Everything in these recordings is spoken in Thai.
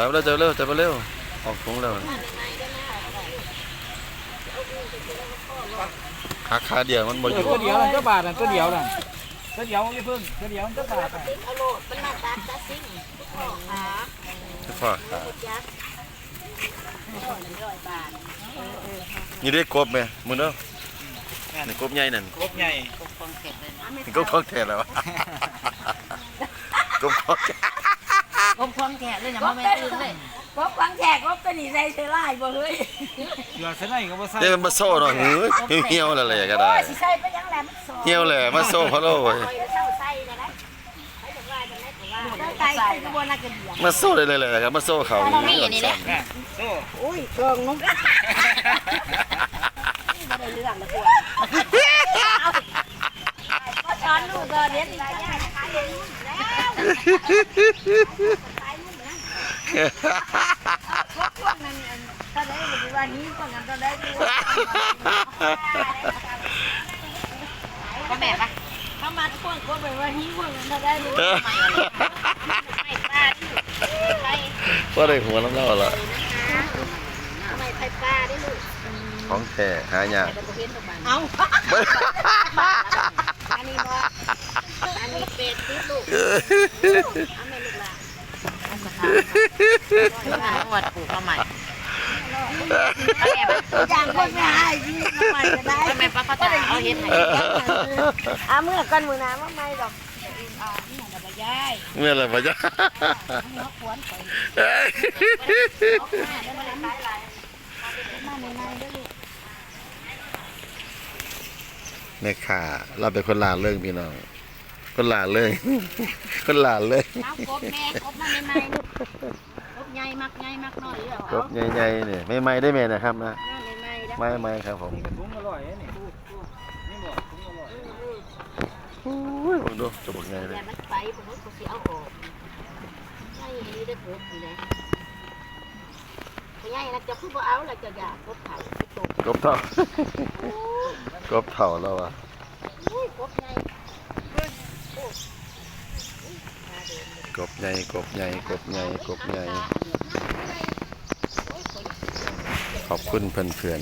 จับเร็วจับเร็วจับเร็วออกถุงแล้วขาขาเดียวมันบ่อยู่ตัวเดียวนั่นก็บาทนั่นตัวเดียวนั่นตัวเดียวไม่เพิ่งตัวเดียวมันก็บาทน่ะเอาโลดมันมาตัดตัดซิ่งขาพ่อขาจักร้อยบาทนี่ได้กบไหมมึงเด้อนี่กบใหญ่นั่นครบใหญ่กบฟองเก็บเลยนี่กบของแท้แล้ววะกบของแท้ก บฟองแกะเลยนะมันไม่ตื่นเลยกบฟังแขกกบตัวนี้ใส่เสื้อลายบ่เฮ้ยเสือเส้นไหนก็บ่ใส่เดี๋ยวมันมาโซ่หน่อยเฮ้ยเหี่ยวๆแล้วอะไรก็ได้โอ้ยสิใส่ไปยังแหลมสองเหี่ยวแหละมาโซ่พะโล่เว้ยคอยเศร้าใส่นะนะไปจังว่าจังได๋ก็ว่าใส่ใส่กระบวนการกระเดียงมาโซ่ได้เลยเลยครับมาโซ่เขานี่นี่แหละน่ะโซ่อุ้ยเครื่องนุ่มบ่ได้เรื่องละกว่าก็ช้ อนลูกก็เรียนได้ยากขายเองแล้วพวกนั้นถ้าได้บ่ว่านี้พวกนั้นก็ได้ดูก็แม่ปะถ้ามาพวกก็ไปว่านี้พวกนั้นก็ได้ดูไม่ป้าดิไปว่าได้หัวน้ำเล่าละไม่ไปป้าได้ลูกของแท้หายากแต่บ่เห็นตรงบ้านเอา อันนี้บ่อันนี้เป็ดติดลูกเอาแม่ลูก หลานเอาสะพานเอาวัดปลูกมาใหม่เอาแม่ปะอย่างคนไม่ให้ที่น้ำมันจะได้เอาแม่ปะเขาจะเอาเฮ็ดให้อาเมื่อกันมือน้ำว่าไม่ดอกเมื่อไรพะจ๊ะแม่ข่าเราเป็นคนลาเรื่องพี่น้อง คนลาเรื่องคนลาเรื่องเอากบแม่กบมาใหม่ๆลูกกบใหญ่มักใหญ่มักน้อยเด้อกบใหญ่ๆเนี่ยไม่ไม่ได้แม่นะครับนะใหม่ๆแล้วไม่ไม่ครับผมนี่ก็ถุงอร่อยนะนี่นี่บ่ถุงอร่อยโอ้ยผมดูจะบอกไงเลยแต่มันไปผมว่าเขาสิเอาออกใหญ่นี่ได้กบนี่นะใหญ่นะจะพูดว่าเอาแล้วจะอยากกบเขาไปตกกบเท่ากบเท่าแล้ววะ อุ้ยกบใหญ่ กบใหญ่กบใหญ่กบใหญ่กบใหญ่ขอบคุณเพื่อนเพื่อน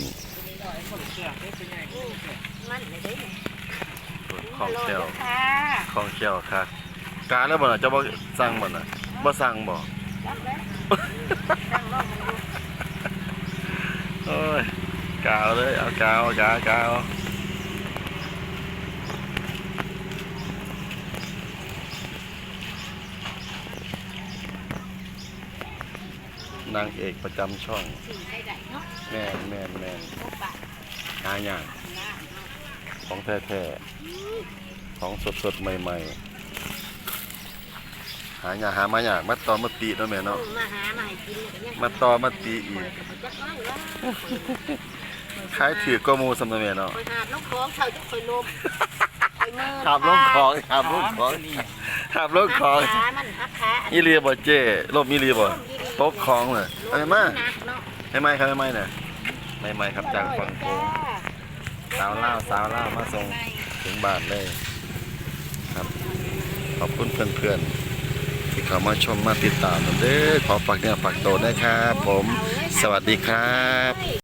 มันไม่ได้ๆของเชี่ยวค่ะของเชี่ยวค่ะการแล้วบ่น่ะจะบ่สั่งบ่น่ะบ่สั่งบ่โอ้ยกาวเลยเอากาวกาวกาว นางเอกประจำช่องสี่ได้ได้เนาะแม่นแม่นแม่นกบบาทหาอย่างของแท้ๆของสดๆ ใหม่ๆ หาอย่างหามาอย่างมาตอมาตีเนาะแม่เนาะมาหามาให้กินเลยยังมาตอมาตีอีกจักน้อยว่าขายถือก็มูสำนักแม่เนาะ คอยหาน้องของเขาจะคอยลมคอยมือขับลงของขับลงของนี่ขับลงของขามันหักขาอีเลียบ่เจ้ลบอีเลียบ่ ต กของเลยเอะไรมาไม่ไม่ครับไม่ไม่น่ะไม่ไม่ครับจากฝั่งโขงสาวเล่าสาวเล่ามาส่งถึงบ้านเลยครับ ขอบคุณเพื่อนๆ ที่เข้ามาชมมาติดตามเด้อขอฝากเนื้อฝากตัวนะครับ ผม สวัสดีครับ